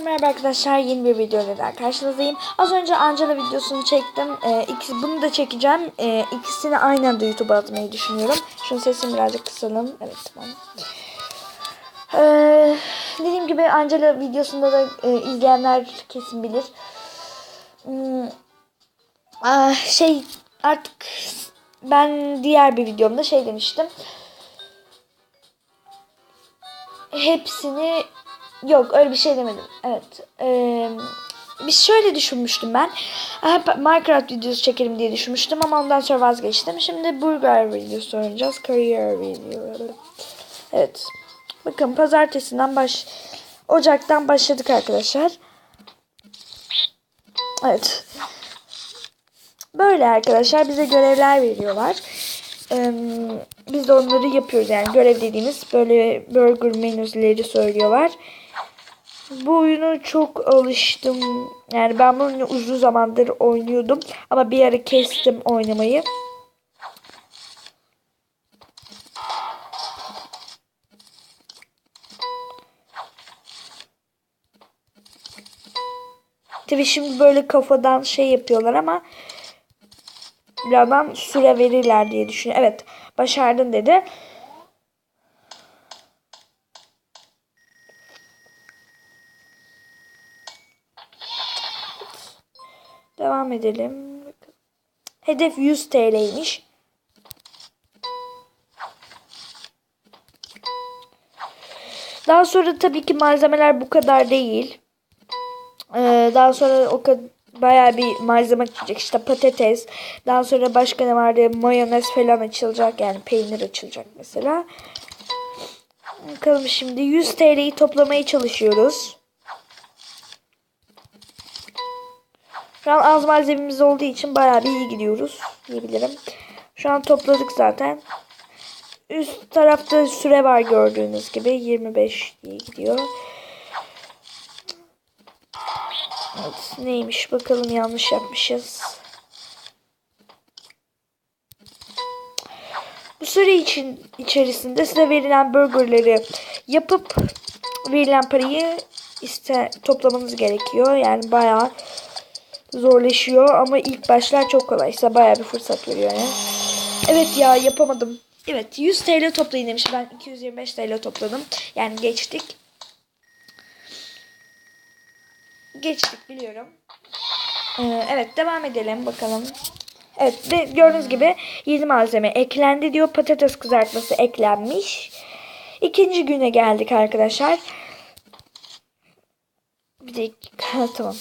Merhaba arkadaşlar yeni bir videoyla daha karşınızdayım. Az önce Angela videosunu çektim. Ee, ikisi, bunu da çekeceğim. Ee, ikisini aynı anda YouTube'a atmayı düşünüyorum. Şunun sesini birazcık kısalım. Evet tamam. Ee, dediğim gibi Angela videosunda da e, izleyenler kesin bilir. Hmm, ah, şey artık ben diğer bir videomda şey demiştim. Hepsini Yok öyle bir şey demedim. Evet. Ee, bir şöyle düşünmüştüm ben. Hep Minecraft videosu çekelim diye düşünmüştüm ama ondan sonra vazgeçtim. Şimdi burger videosu oynayacağız. Career video. Evet. Bakın pazartesinden baş Ocak'tan başladık arkadaşlar. Evet. Böyle arkadaşlar bize görevler veriyorlar. Biz de onları yapıyoruz yani görev dediğimiz böyle burger menüleri söylüyorlar. Bu oyunu çok alıştım. Yani ben bunu uzun zamandır oynuyordum. Ama bir ara kestim oynamayı. Tabii şimdi böyle kafadan şey yapıyorlar ama birazdan süre verirler diye düşünüyorum. Evet başardın dedi. Devam edelim. Hedef 100 TL'ymiş. Daha sonra tabii ki malzemeler bu kadar değil. Ee, daha sonra o kadar bayağı bir malzeme açılacak. İşte patates. Daha sonra başka ne vardı? Mayonez falan açılacak. Yani peynir açılacak mesela. Bakalım şimdi 100 TL'yi toplamaya çalışıyoruz. Şu an az malzememiz olduğu için bayağı bir iyi gidiyoruz diyebilirim. Şu an topladık zaten. Üst tarafta süre var gördüğünüz gibi. 25 diye gidiyor. Evet, neymiş bakalım yanlış yapmışız. Bu süre için içerisinde size verilen burgerleri yapıp verilen parayı iste toplamanız gerekiyor. Yani bayağı zorlaşıyor ama ilk başlar çok kolay. Size bayağı bir fırsat veriyor yani. Evet ya yapamadım. Evet 100 TL toplayın demiş. Ben 225 TL topladım. Yani geçtik. Geçtik biliyorum. Ee, evet devam edelim bakalım. Evet de gördüğünüz gibi yeni malzeme eklendi diyor. Patates kızartması eklenmiş. İkinci güne geldik arkadaşlar. Bir dakika tamam.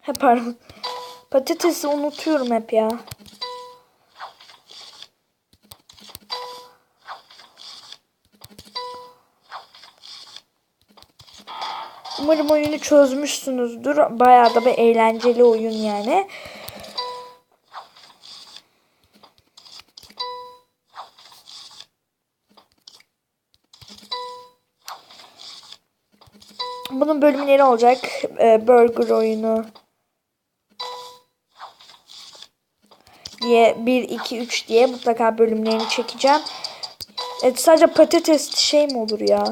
He pardon. Patatesi unutuyorum hep ya. Umarım oyunu çözmüşsünüzdür. Bayağı da bir eğlenceli oyun yani. Bunun bölümleri olacak. Ee, burger oyunu. diye 1 2 3 diye mutlaka bölümlerini çekeceğim. Evet sadece patates şey mi olur ya?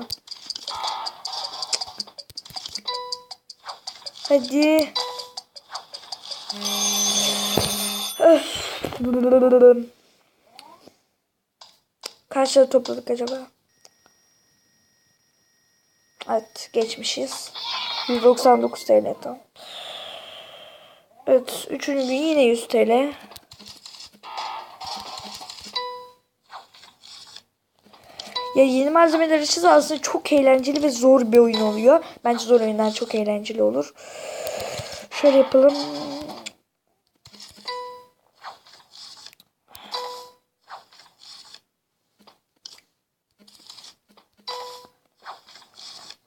Hadi. Öf. Kaç lira topladık acaba? Evet geçmişiz. 199 TL tam. Evet üçüncü gün yine 100 TL. Ya yeni malzemeler için aslında çok eğlenceli ve zor bir oyun oluyor. Bence zor oyunlar çok eğlenceli olur. Şöyle yapalım.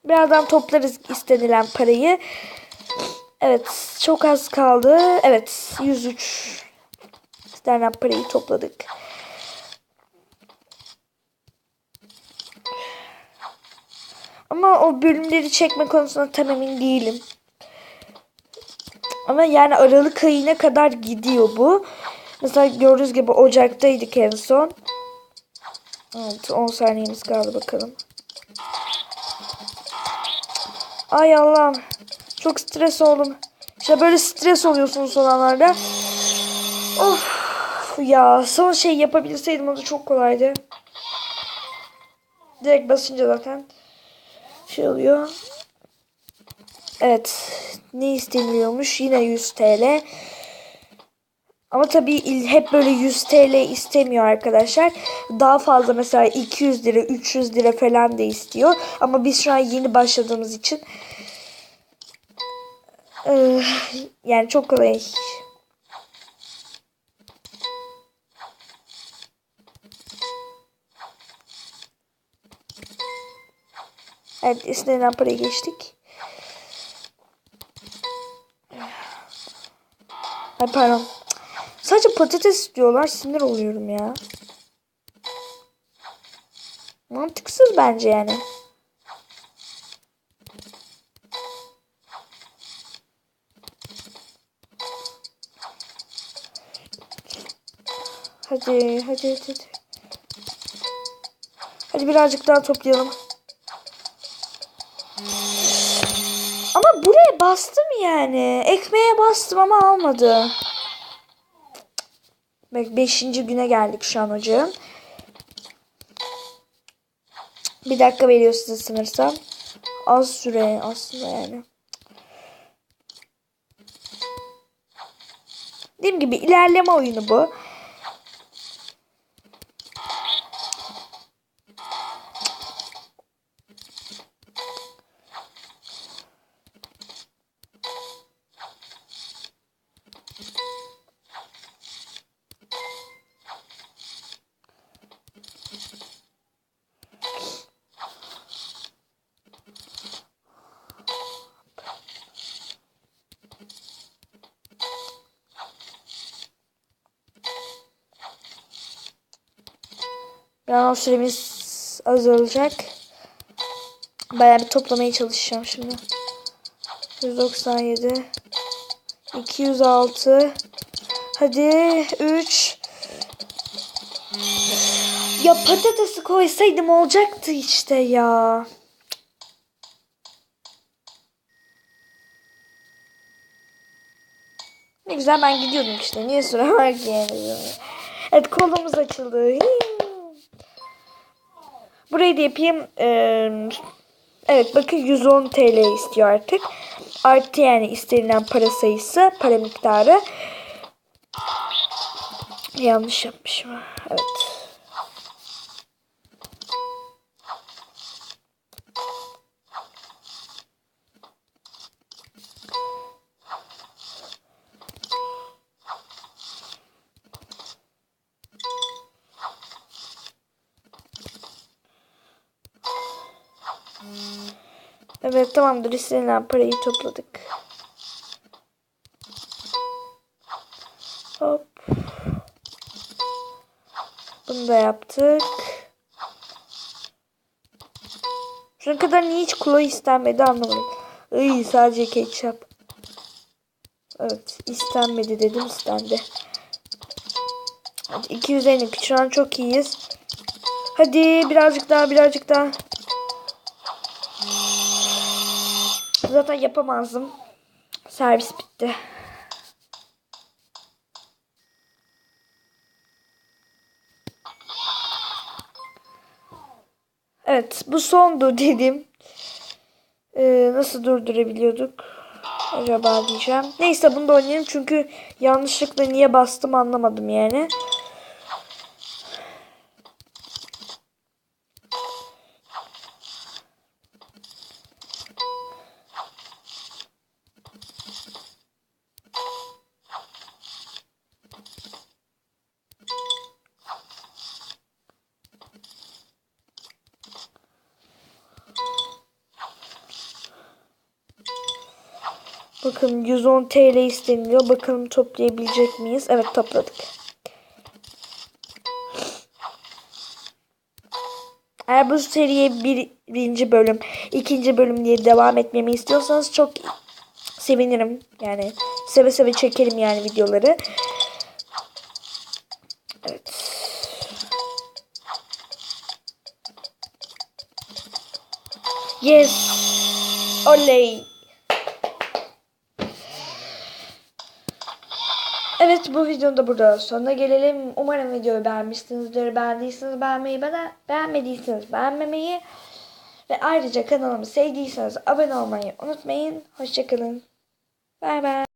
Birazdan toplarız istenilen parayı. Evet çok az kaldı. Evet 103 istenilen parayı topladık. Ama o bölümleri çekme konusunda tam emin değilim. Ama yani Aralık ayına kadar gidiyor bu. Mesela gördüğünüz gibi Ocak'taydık en son. Evet 10 saniyemiz kaldı bakalım. Ay Allah'ım. Çok stres oldum. İşte böyle stres oluyorsunuz son anlarda. Of ya son şey yapabilseydim o da çok kolaydı. Direkt basınca zaten şey oluyor. Evet. Ne isteniyormuş? Yine 100 TL. Ama tabii hep böyle 100 TL istemiyor arkadaşlar. Daha fazla mesela 200 lira, 300 lira falan da istiyor. Ama biz şu an yeni başladığımız için yani çok kolay. Evet istenilen parayı geçtik. Ay pardon. Sadece patates diyorlar sinir oluyorum ya. Mantıksız bence yani. Hadi hadi hadi. Hadi, birazcık daha toplayalım. Bastım yani. Ekmeğe bastım ama almadı. Bak 5. güne geldik şu an hocam. Bir dakika veriyor size sanırsam. Az süre aslında yani. Dediğim gibi ilerleme oyunu bu. Yani o süremiz azalacak. Bayağı bir toplamaya çalışacağım şimdi. 197 206 Hadi 3 Ya patatesi koysaydım olacaktı işte ya. Ne güzel ben gidiyordum işte. Niye sıra var? Evet kolumuz açıldı. Hii. Burayı da yapayım. Ee, evet bakın 110 TL istiyor artık. Artı yani istenilen para sayısı, para miktarı. Yanlış yapmışım. Evet. Evet tamamdır. İstenilen parayı topladık. Hop. Bunu da yaptık. Şuna kadar niye hiç kola istenmedi anlamadım. Iy sadece ketçap. Evet istenmedi dedim istendi. Hadi 250 şu an çok iyiyiz. Hadi birazcık daha birazcık daha. Zaten yapamazdım. Servis bitti. Evet bu sondu dedim. Ee, nasıl durdurabiliyorduk? Acaba diyeceğim. Neyse bunu da oynayalım çünkü yanlışlıkla niye bastım anlamadım yani. Bakın 110 TL isteniyor. Bakalım toplayabilecek miyiz? Evet topladık. Eğer bu seriye bir, birinci bölüm, ikinci bölüm diye devam etmemi istiyorsanız çok sevinirim. Yani seve seve çekerim yani videoları. Evet. Yes. Oley. Evet bu videonun da burada sonuna gelelim. Umarım videoyu beğenmişsinizdir. Beğendiyseniz beğenmeyi, bana beğenmediyseniz beğenmemeyi ve ayrıca kanalımı sevdiyseniz abone olmayı unutmayın. Hoşçakalın. Bay bay.